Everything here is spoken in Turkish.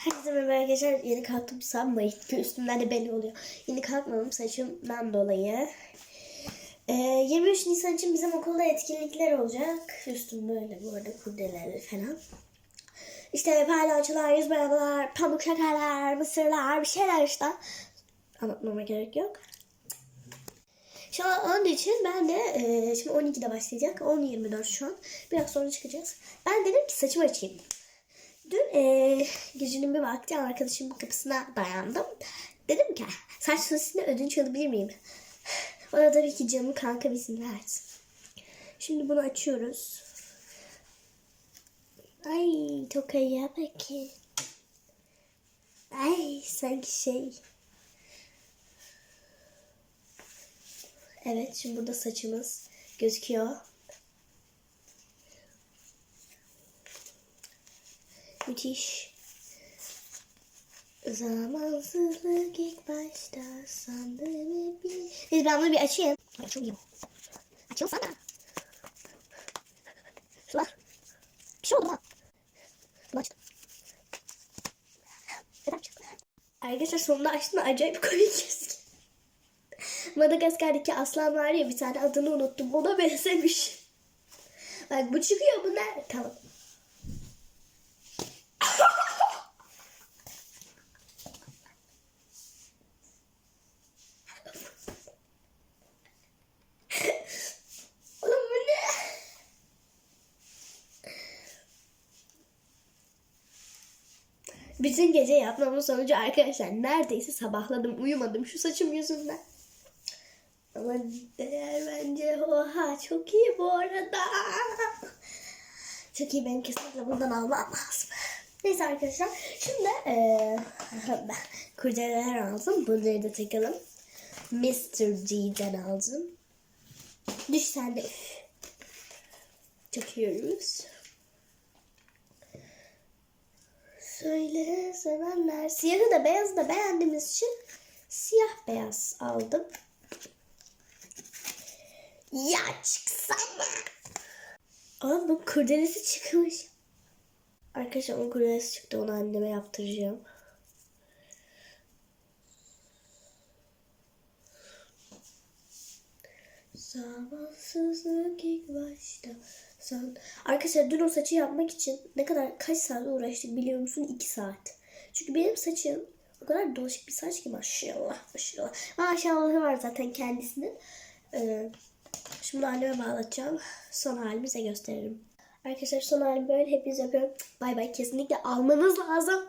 Herkese merhaba arkadaşlar. Yeni kalktım sanmayın. Üstümden de belli oluyor. Yeni kalkmadım saçımdan dolayı. Ee, 23 Nisan için bizim okulda etkinlikler olacak. Üstüm böyle bu arada kurdeleri falan. İşte palyaçolar, yüz boyamalar, pamuk şekerler, mısırlar bir şeyler işte. Anlatmama gerek yok. Şu an onun için ben de e, şimdi 12'de başlayacak. 10.24 şu an. Biraz sonra çıkacağız. Ben dedim ki saçımı açayım. Dün e, gecenin bir vakti arkadaşımın kapısına dayandım. Dedim ki saç sosisine ödünç alabilir miyim? Da tabii ki canım kanka izin verdi. Şimdi bunu açıyoruz. Ay tokaya bakın. Ay sanki şey. Evet şimdi burada saçımız gözüküyor. Müthiş. Zamansızlık ilk başta sandığımı bir... Neyse ben bunu bir açayım. Açayım. Açayım sana. Sular. Bir şey oldu mu? Sular açtım. Arkadaşlar sonunda açtım acayip komik gözüküyor. Madagaskar'daki aslan var ya bir tane adını unuttum. Ona benzemiş. Bak bu çıkıyor bunlar. Tamam. Oğlum bu ne? Bütün gece yapmamın sonucu arkadaşlar neredeyse sabahladım uyumadım şu saçım yüzünden. Ama değer bence oha çok iyi bu arada. Çok iyi benim kesinlikle bundan almam lazım. Neyse arkadaşlar şimdi eee ben kurdeleler aldım. Bunları da takalım. Mr. G'den aldım. Düş sen de. Takıyoruz. Söyle sevenler. Siyahı da beyazı da beğendiğimiz için siyah beyaz aldım. Ya çıksana. Aa bu kurdelesi çıkmış. Arkadaşlar onun kurdelesi çıktı. Onu anneme yaptıracağım. Zamansızlık ilk başta. Sen... Arkadaşlar dün o saçı yapmak için ne kadar kaç saat uğraştık biliyor musun? 2 saat. Çünkü benim saçım o kadar dolaşık bir saç ki maşallah maşallah. Maşallahı var zaten kendisinin. Ee, şimdi anneme bağlatacağım. Son halimi size gösteririm. Arkadaşlar son halim böyle. Hepinize öpüyorum. Bay bay. Kesinlikle almanız lazım.